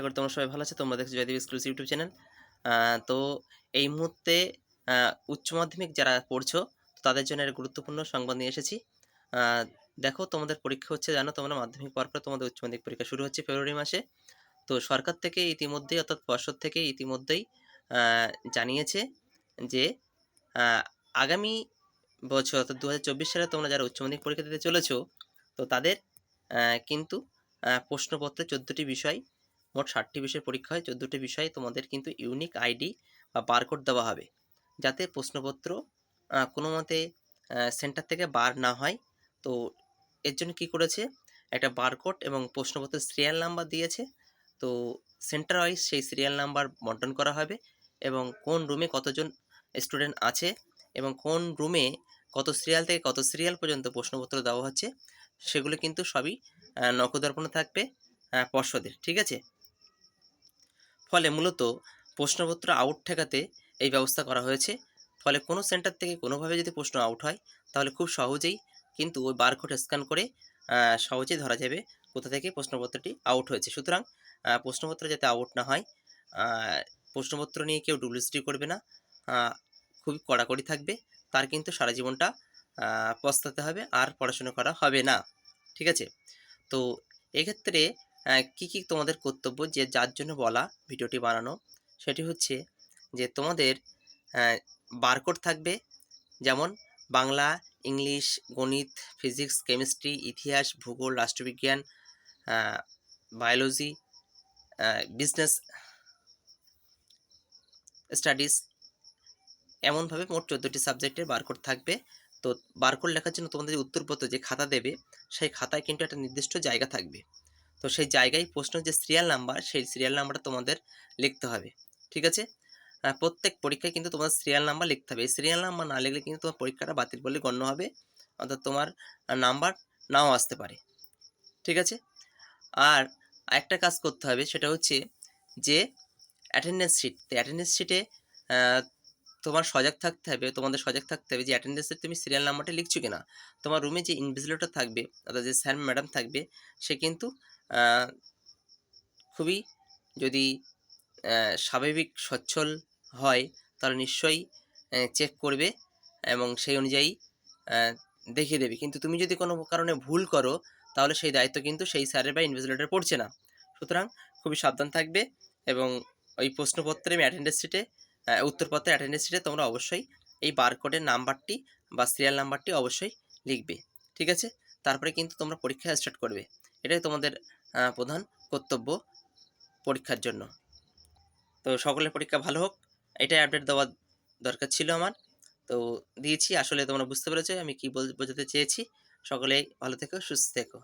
আশা করি তোমরা সবাই ভালো আছো, তোমরা দেখছ জয়দেব এক্সক্লুসিভ ইউটিউব চ্যানেল তো এই মুহূর্তে উচ্চ মাধ্যমিক যারা পড়ছো তাদের জন্য একটা গুরুত্বপূর্ণ সংবাদ নিয়ে এসেছি। দেখো তোমাদের পরীক্ষা হচ্ছে, জানো তোমরা, মাধ্যমিক পড়ার পর তোমাদের উচ্চ মাধ্যমিক পরীক্ষা শুরু হচ্ছে ফেব্রুয়ারি মাসে। তো সরকার থেকে ইতিমধ্যেই, অর্থাৎ পর্ষদ থেকে ইতিমধ্যেই জানিয়েছে যে আগামী বছর, অর্থাৎ ২০২৪ সালে তোমরা যারা উচ্চ মাধ্যমিক পরীক্ষা দিতে চলেছো, তো তাদের কিন্তু প্রশ্নপত্রে ১৪ টি বিষয় মোট ষাটটি বিষয়ের পরীক্ষা হয়। ১৪ টি বিষয়ে তোমাদের কিন্তু ইউনিক আইডি বা বারকোড দেওয়া হবে। যাতে প্রশ্নপত্র কোনো মতে সেন্টার থেকে বার না হয়। তো এর জন্য কী করেছে? একটা বারকোড এবং প্রশ্নপত্রের সিরিয়াল নাম্বার দিয়েছে। তো সেন্টার ওয়াইজ সেই সিরিয়াল নাম্বার বন্টন করা হবে এবং কোন রুমে কতজন স্টুডেন্ট আছে এবং কোন রুমে কত সিরিয়াল থেকে কত সিরিয়াল পর্যন্ত প্রশ্নপত্র দেওয়া হচ্ছে, সেগুলো কিন্তু সবই, আ, নখদর্পণে থাকবে পর্ষদের। ঠিক আছে? ফলে মূলত প্রশ্নপত্র আউট ঠেকাতে এই ব্যবস্থা করা হয়েছে। ফলে কোনো সেন্টার থেকে কোনোভাবে যদি প্রশ্ন আউট হয় তাহলে খুব সহজেই কিন্তু ওই বারকোড স্ক্যান করে সহজেই ধরা যাবে কোথা থেকে প্রশ্নপত্রটি আউট হয়েছে। সুতরাং প্রশ্নপত্র যাতে আউট না হয়, প্রশ্নপত্র নিয়ে কেউ ডুপ্লিসিটি করবে না। খুবই কড়াকড়ি থাকবে। তার কিন্তু সারা জীবনটা পস্তাতে হবে আর পড়াশোনা করা হবে না। ঠিক আছে? তো এক্ষেত্রে কী, কী তোমাদের কর্তব্য যে যার জন্য বলা ভিডিওটি বানানো সেটি হচ্ছে যে তোমাদের বারকোড থাকবে যেমন বাংলা, ইংলিশ, গণিত, ফিজিক্স, কেমিস্ট্রি, ইতিহাস, ভূগোল, রাষ্ট্রবিজ্ঞান, বায়োলজি, বিজনেস স্টাডিজ এমনভাবে মোট ১৪ টি সাবজেক্টের বারকোড থাকবে। তো বারকোড লেখার জন্য তোমাদের উত্তরপত্র যে খাতা দেবে সেই খাতায় কিন্তু একটা নির্দিষ্ট জায়গা থাকবে। তো সেই জায়গায় প্রশ্ন যে সিরিয়াল নাম্বার সেই সিরিয়াল নাম্বারটা তোমাদের লিখতে হবে। ঠিক আছে? প্রত্যেক পরীক্ষায় কিন্তু তোমাদের সিরিয়াল নাম্বার লিখতে হবে। এই সিরিয়াল নাম্বার না লিখলে কিন্তু তোমার পরীক্ষাটা বাতিল বলে গণ্য হবে। অর্থাৎ তোমার নাম্বার নাও আসতে পারে। ঠিক আছে? আর একটা কাজ করতে হবে, সেটা হচ্ছে যে অ্যাটেন্ডেন্স শিট। তো অ্যাটেন্ডেন্স শিটে তোমার সজাগ থাকতে হবে, তোমাদের সজাগ থাকতে হবে যে অ্যাটেন্ডেন্সে তুমি সিরিয়াল নাম্বারটা লিখছো কিনা। তোমার রুমে যে ইনভিজিলেটর থাকবে অর্থাৎ যে স্যার ম্যাডাম থাকবে সে কিন্তু খুবই যদি স্বাভাবিক সচ্ছল হয় তাহলে নিশ্চয়ই চেক করবে এবং সেই অনুযায়ী দেখিয়ে দেবে। কিন্তু তুমি যদি কোনো কারণে ভুল করো তাহলে সেই দায়িত্ব কিন্তু সেই স্যারের বা ইনভিজিলেটরের পড়ছে না। সুতরাং খুবই সাবধান থাকবে এবং ওই প্রশ্নপত্রে আমি অ্যাটেন্ডেন্স শিটে উত্তরপত্রের অ্যাটেন্ডেন্স শিটে তোমরা অবশ্যই এই বারকোডের নাম্বারটি বা সিরিয়াল নাম্বারটি অবশ্যই লিখবে। ঠিক আছে? তারপরে কিন্তু তোমরা পরীক্ষা স্টার্ট করবে। এটাই তোমাদের প্রধান কর্তব্য পরীক্ষার জন্য। তো সকলের পরীক্ষা ভালো হোক এটাই আপডেট দেওয়ার দরকার ছিল আমার। তো দিয়েছি আসলে তোমরা বুঝতে পেরেছ আমি কি বোঝাতে চেয়েছি। সকলেই ভালো থেকো, সুস্থ থেকো।